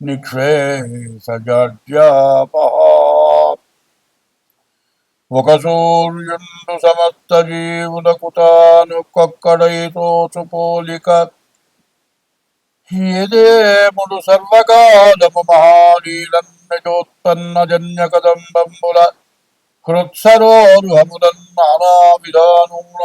నిక్షేసజాడ్యాపహ ఒక సూర్యుండు సమస్త జీవులకు తాను కొక్కడైతోచు పోలిక ఏదేముడు సర్వకాలము మహానీలన్నజోత్పన్న జన్య కదంబంబుల హృత్సరోరుహములన్ నానా విధానముల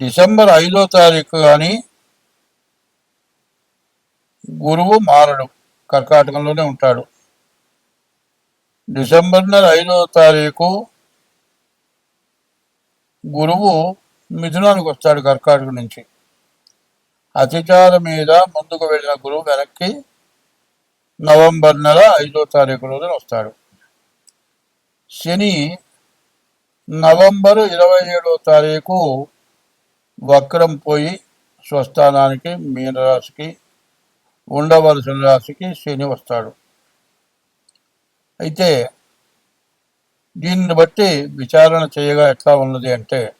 డిసెంబర్ ఐదో తారీఖు కానీ గురువు మారడు. కర్కాటకంలోనే ఉంటాడు. డిసెంబర్ నెల ఐదో తారీఖు గురువు మిథునానికి వస్తాడు కర్కాటక నుంచి. అతిచార మీద ముందుకు వెళ్ళిన గురువు వెనక్కి నవంబర్ నెల ఐదో తారీఖు రోజున వస్తాడు. శని నవంబరు ఇరవై ఏడో తారీఖు వక్రం పోయి స్వస్థానానికి మీనరాశికి ఉండవలసిన రాశికి శని వస్తాడు. అయితే దీన్ని బట్టి విచారణ చేయగా ఎట్లా ఉన్నది అంటే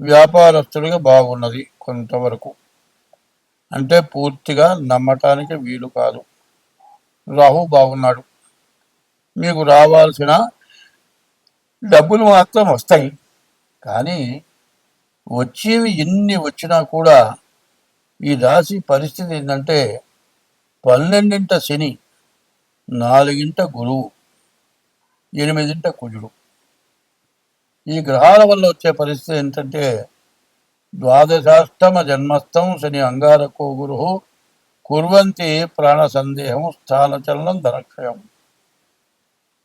వ్యాపారస్తుడిగా బాగున్నది కొంతవరకు. అంటే పూర్తిగా నమ్మటానికి వీలు కాదు. రాహు బాగున్నాడు. మీకు రావాల్సిన డబ్బులు మాత్రం వస్తాయి. కానీ వచ్చేవి ఎన్ని వచ్చినా కూడా ఈ రాశి పరిస్థితి ఏంటంటే పన్నెండింట శని నాలుగింట గురువు ఎనిమిదింట కుజుడు. ఈ గ్రహాల వల్ల వచ్చే పరిస్థితి ఏంటంటే ద్వాదశాష్టమ జన్మస్థం శని అంగారకో గురు కుర్వంతి ప్రాణ సందేహం స్థానచలనం ధనక్షయం.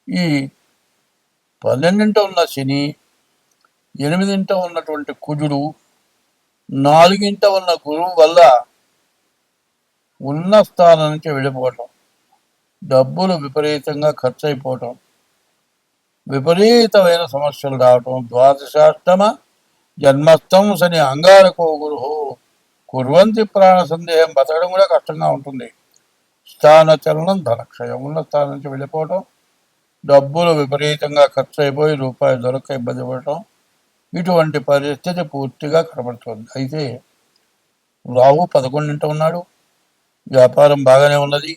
ఈ పన్నెండింట ఉన్న శని ఎనిమిదింట ఉన్నటువంటి కుజుడు నాలుగింట ఉన్న గురువు వల్ల ఉన్న స్థానం నుంచి వెళ్ళిపోవటం డబ్బులు విపరీతంగా ఖర్చు అయిపోవటం విపరీతమైన సమస్యలు రావటం ద్వాదశాష్టమ జన్మస్థం శని అంగారకో గురు కుర్వంతి ప్రాణ సందేహం బతకడం కూడా కష్టంగా ఉంటుంది. స్థాన చలనం ధనక్షయం ఉన్న స్థానం నుంచి వెళ్ళిపోవటం డబ్బులు విపరీతంగా ఖర్చు అయిపోయి రూపాయి దొరక ఇబ్బంది పడటం ఇటువంటి పరిస్థితి పూర్తిగా కనబడుతుంది. అయితే రాహు పదకొండింట ఉన్నాడు. వ్యాపారం బాగానే ఉన్నది.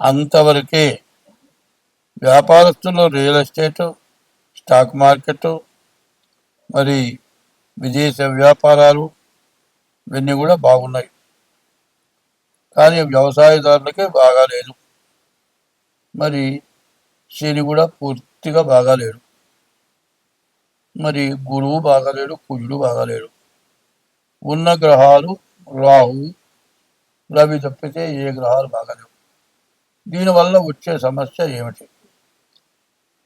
అంతవరకే వ్యాపారస్తులు రియల్ ఎస్టేట్ స్టాక్ మార్కెట్ మరి విదేశ వ్యాపారాలు ఇవన్నీ కూడా బాగున్నాయి. కానీ వ్యవసాయదారులకే బాగాలేదు. మరి శని కూడా పూర్తిగా బాగాలేడు. మరి గురువు బాగాలేడు కుజుడు బాగాలేడు. ఉన్న గ్రహాలు రాహు రవి తప్పితే ఏ గ్రహాలు బాగాలేవు. దీనివల్ల వచ్చే సమస్య ఏమిటి?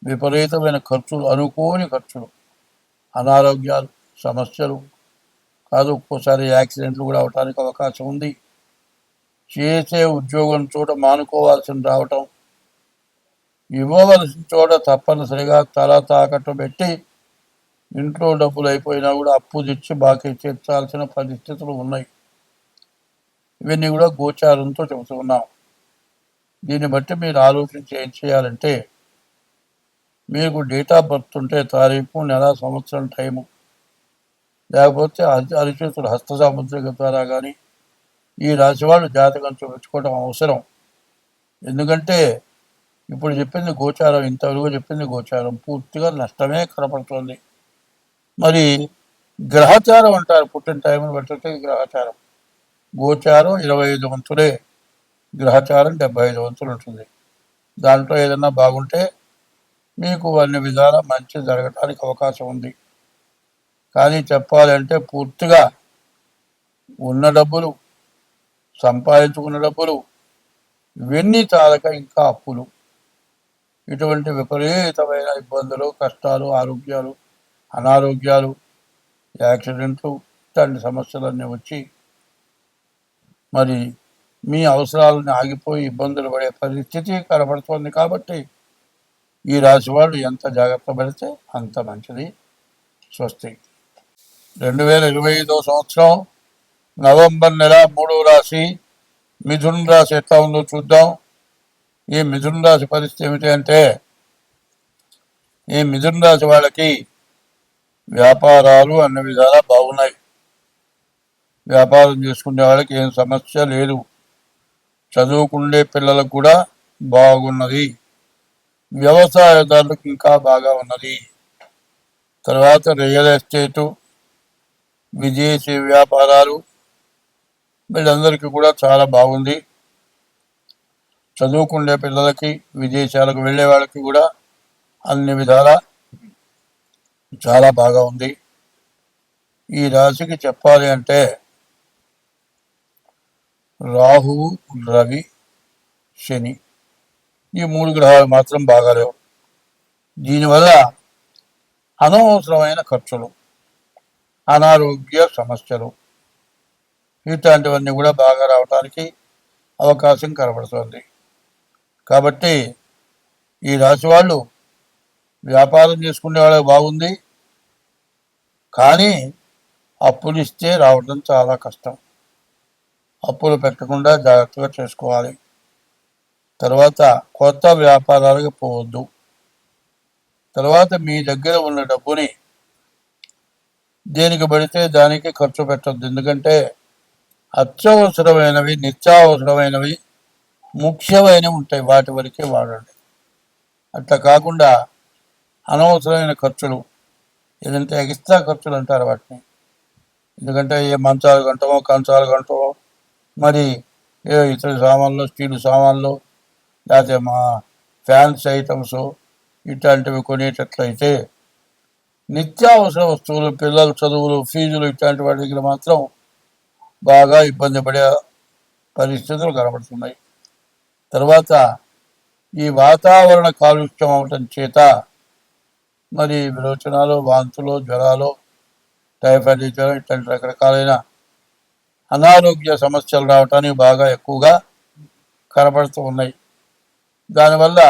విపరీతమైన ఖర్చులు అనుకోని ఖర్చులు అనారోగ్యాలు సమస్యలు. కాదు ఒక్కోసారి యాక్సిడెంట్లు కూడా అవడానికి అవకాశం ఉంది. చేసే ఉద్యోగం చోట మానుకోవాల్సిన రావటం ఇవ్వవలసిన చోట తప్పనిసరిగా తల తాకట్టు పెట్టి ఇంట్లో డబ్బులు అయిపోయినా కూడా అప్పు తెచ్చి బాకీ తీర్చాల్సిన పరిస్థితులు ఉన్నాయి. ఇవన్నీ కూడా గోచారంతో చెబుతున్నాం దీన్ని బట్టి మీరు ఆలోచించి ఏం చేయాలంటే మీకు డేట్ ఆఫ్ బర్త్ ఉంటే తారీఖు నెల సంవత్సరం టైము లేకపోతే అరిచేతుడు హస్త సాముద్రిక ద్వారా కానీ ఈ రాశి వాళ్ళు జాతకం చూపించుకోవడం అవసరం. ఎందుకంటే ఇప్పుడు చెప్పింది గోచారం ఇంతవరకు చెప్పింది గోచారం. పూర్తిగా నష్టమే కనపడుతుంది. మరి గ్రహచారం అంటారు పుట్టిన టైంను బట్టి గ్రహచారం. గోచారం ఇరవై ఐదు వంతులే. గ్రహచారం డెబ్బై ఐదు వంతులు ఉంటుంది. దాంట్లో ఏదన్నా బాగుంటే మీకు అన్ని విధాలా మంచి జరగడానికి అవకాశం ఉంది. కానీ చెప్పాలంటే పూర్తిగా ఉన్న డబ్బులు సంపాదించుకున్న డబ్బులు ఇవన్నీ చాలక ఇంకా అప్పులు. ఇటువంటి విపరీతమైన ఇబ్బందులు కష్టాలు ఆరోగ్యాలు అనారోగ్యాలు యాక్సిడెంట్లు ఇట్లాంటి సమస్యలన్నీ వచ్చి మరి మీ అవసరాలను ఆగిపోయి ఇబ్బందులు పడే పరిస్థితి కనబడుతోంది కాబట్టి ఈ రాశి వాళ్ళు ఎంత జాగ్రత్త పడితే అంత మంచిది. స్వస్తి. రెండు వేల ఇరవై ఐదో సంవత్సరం నవంబర్ నెల మూడవ రాశి. మిథున్ రాశి ఎట్లా ఉందో చూద్దాం. ఈ మిథున రాశి పరిస్థితి ఏమిటి అంటే ఈ మిథున రాశి వాళ్ళకి వ్యాపారాలు అన్ని విధాలా బాగున్నాయి. వ్యాపారం చేసుకునే వాళ్ళకి ఏం సమస్య లేదు. చదువుకునే పిల్లలకు కూడా బాగున్నది. వ్యవసాయదారులకు ఇంకా బాగా ఉన్నది. తర్వాత రియల్ ఎస్టేటు విదేశీ వ్యాపారాలు వీళ్ళందరికీ కూడా చాలా బాగుంది. చదువుకునే పిల్లలకి విదేశాలకు వెళ్ళే వాళ్ళకి కూడా అన్ని విధాలా చాలా బాగా ఉంది. ఈ రాశికి చెప్పాలి అంటే రాహువు రవి శని ఈ మూడు గ్రహాలు మాత్రం బాగాలేవు దీనివల్ల అనవసరమైన ఖర్చులు అనారోగ్య సమస్యలు ఇట్లాంటివన్నీ కూడా బాగా రావడానికి అవకాశం కనబడుతుంది. కాబట్టి ఈ రాశి వాళ్ళు వ్యాపారం చేసుకునే వాళ్ళకి బాగుంది. కానీ అప్పులు ఇస్తే రావడం చాలా కష్టం. అప్పులు పెట్టకుండా జాగ్రత్తగా చేసుకోవాలి. తర్వాత కొత్త వ్యాపారాలకు పోవద్దు. తర్వాత మీ దగ్గర ఉన్న డబ్బుని దేనికి పడితే దానికి ఖర్చు పెట్టద్దు. ఎందుకంటే అత్యవసరమైనవి నిత్యావసరమైనవి ముఖ్యమైనవి ఉంటాయి వాటి వరకే వాడండి. అట్లా కాకుండా అనవసరమైన ఖర్చులు ఏదంటే ఎక్స్ట్రా ఖర్చులు అంటారు వాటిని. ఎందుకంటే ఏ మంచాలు గంటమో కంచాలు గంటమో మరి ఏ ఇతర సామాన్లు స్టీల్ సామాన్లు లేకపోతే మా ఫ్యాన్స్ ఐటమ్స్ ఇట్లాంటివి కొనేటట్లయితే నిత్యావసర వస్తువులు పిల్లల చదువులు ఫీజులు ఇట్లాంటి వాటి దగ్గర మాత్రం బాగా ఇబ్బంది పడే పరిస్థితులు కనబడుతున్నాయి. తర్వాత ఈ వాతావరణ కాలుష్యం అవటం చేత మరి విరోచనాలు వాంతులు జ్వరాలు టైఫాయిడ్ జ్వరం ఇట్లాంటి రకరకాలైన అనారోగ్య సమస్యలు రావటానికి బాగా ఎక్కువగా కనబడుతూ ఉన్నాయి. దానివల్ల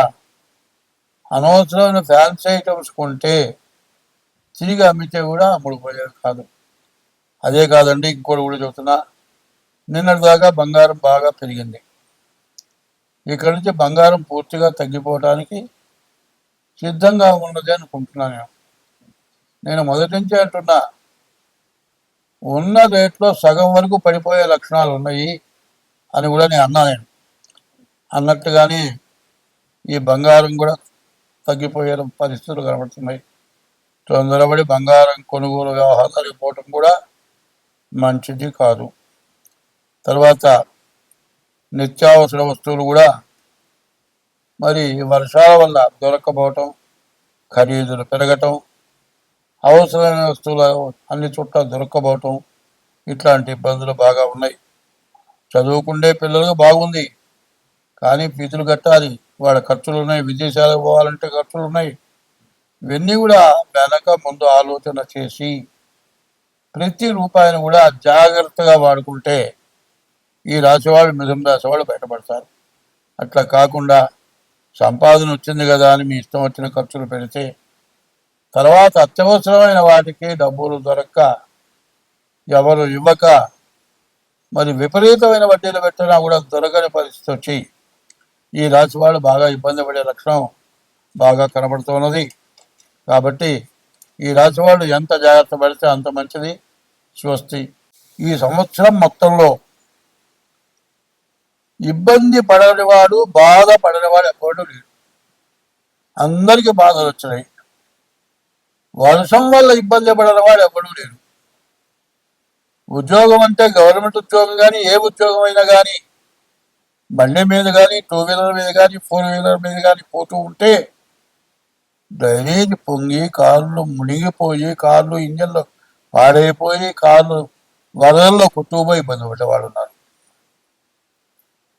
అనవసరమైన ఫ్యాన్సీ ఐటమ్స్ కొంటే తిరిగి అమ్మితే కూడా అమ్ముడుపోయేది కాదు. అదే కాదండి ఇంకోటి కూడా చెబుతున్నా. నిన్నటి దాకా బంగారం బాగా పెరిగింది. ఇక్కడి నుంచి బంగారం పూర్తిగా తగ్గిపోవడానికి సిద్ధంగా ఉన్నది అనుకుంటున్నాను నేను. నేను మొదటి నుంచి అంటున్నా ఉన్న రేట్లో సగం వరకు పడిపోయే లక్షణాలు ఉన్నాయి అని కూడా నేను అన్నా నేను. అన్నట్టుగానే ఈ బంగారం కూడా తగ్గిపోయే పరిస్థితులు కనబడుతున్నాయి. తొందరపడి బంగారం కొనుగోలు వ్యవహారాలు పోవటం కూడా మంచిది కాదు. తర్వాత నిత్యావసర వస్తువులు కూడా మరి వర్షాల వల్ల దొరకపోవటం ఖరీదులు పెరగటం అవసరమైన వస్తువులు అన్ని చోట్ల దొరకపోవటం ఇట్లాంటి ఇబ్బందులు బాగా ఉన్నాయి. చదువుకుండే పిల్లలకు బాగుంది. కానీ ఫీజులు కట్టాలి. వాళ్ళ ఖర్చులు ఉన్నాయి. విదేశాలకు పోవాలంటే ఖర్చులు ఉన్నాయి. ఇవన్నీ కూడా వెనక ముందు ఆలోచన చేసి ప్రతి రూపాయిని కూడా జాగ్రత్తగా వాడుకుంటే ఈ రాశివాళ్ళు మిథున రాశి వాళ్ళు బయటపడతారు. అట్లా కాకుండా సంపాదన వచ్చింది కదా అని మీ ఇష్టం వచ్చిన ఖర్చులు పెడితే తర్వాత అత్యవసరమైన వాటికి డబ్బులు దొరక్క ఎవరు ఇవ్వక మరి విపరీతమైన వడ్డీలు పెట్టినా కూడా దొరకని పరిస్థితి వచ్చి ఈ రాశి వాళ్ళు బాగా ఇబ్బంది పడే లక్షణం బాగా కనబడుతున్నది. కాబట్టి ఈ రాశి వాళ్ళు ఎంత జాగ్రత్త పడితే అంత మంచిది స్వస్తి. ఈ సంవత్సరం మొత్తంలో ఇబ్బంది పడనివాడు బాధ పడనివాడు ఎప్పుడు లేడు. అందరికీ బాధలు వచ్చినాయి. వర్షం వల్ల ఇబ్బంది పడని వాడు ఎవడు లేడు. ఉద్యోగం అంటే గవర్నమెంట్ ఉద్యోగం కానీ ఏ ఉద్యోగం అయినా కానీ బండి మీద కానీ టూ వీలర్ మీద కానీ ఫోర్ వీలర్ మీద కానీ పోతూ ఉంటే డ్రైనేజ్ పొంగి కార్లు మునిగిపోయి కార్లు ఇంజన్లు పాడైపోయి కార్లు వరదల్లో కుట్టుకుపోయి ఇబ్బంది పడ్డవాడు ఉన్నారు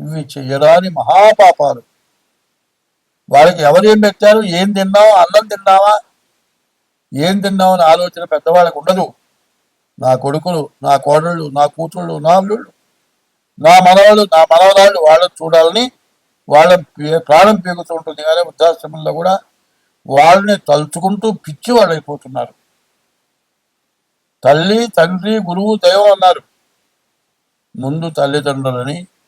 ఇవి చేయరాని మహాపాపాలు. వాళ్ళకి ఎవరేం పెట్టారు? ఏం తిన్నావు? అన్నం తిన్నావా? ఏం తిన్నావు? అని ఆలోచన పెద్దవాళ్ళకు ఉండదు. నా కొడుకులు నా కోడళ్ళు నా కూతుళ్ళు నా అల్లుళ్ళు నా మనవాళ్ళు నా మనవరాళ్ళు వాళ్ళని చూడాలని వాళ్ళ పే- ప్రాణం పీగుతూ ఉంటుంది కానీ వృద్ధాశ్రమంలో కూడా వాళ్ళని తలుచుకుంటూ పిచ్చి వాళ్ళు అయిపోతున్నారు తల్లి తండ్రి గురువు దైవం అన్నారు. ముందు తల్లిదండ్రులని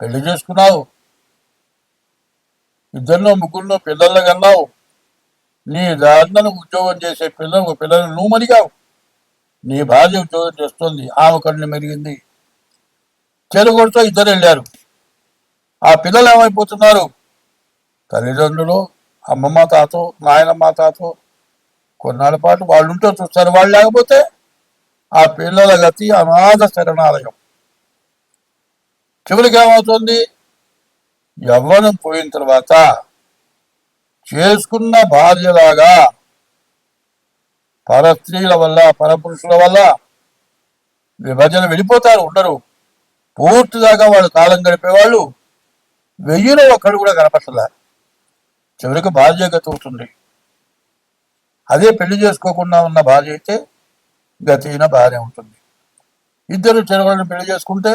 పెళ్ళి చేసుకున్నావు. ఇద్దరినో ముగ్గురులో పిల్లలు కన్నావు. నీ దాంట్లో ఉద్యోగం చేసే పిల్లలు పిల్లలు నువ్వు మరిగావు. నీ భార్య ఉద్యోగం చేస్తుంది. ఆమె కళ్ళు మెరిగింది. చెరుగొడుతో ఇద్దరు వెళ్ళారు. ఆ పిల్లలు ఏమైపోతున్నారు? తల్లిదండ్రులు అమ్మమ్మ తాతో నాయనమ్మ తాతో కొన్నాళ్ళ పాటు వాళ్ళు ఉంటే చూస్తారు. వాళ్ళు లేకపోతే ఆ పిల్లల గతి అనాథ శరణాలయం. చివరికి ఏమవుతుంది యవ్వనం పోయిన తర్వాత చేసుకున్న భార్యలాగా పరస్త్రీల వల్ల పరపురుషుల వల్ల విభజన వెళ్ళిపోతారు ఉండరు. పూర్తిదాకా వాళ్ళు కాలం గడిపేవాళ్ళు వెయ్యిలో ఒక్కడు కూడా కనపట్టలే చివరికి భార్య గతి అవుతుంది అదే పెళ్ళి చేసుకోకుండా ఉన్న భార్య అయితే గతిన భార్య ఉంటుంది. ఇద్దరు చెరవలను పెళ్ళి చేసుకుంటే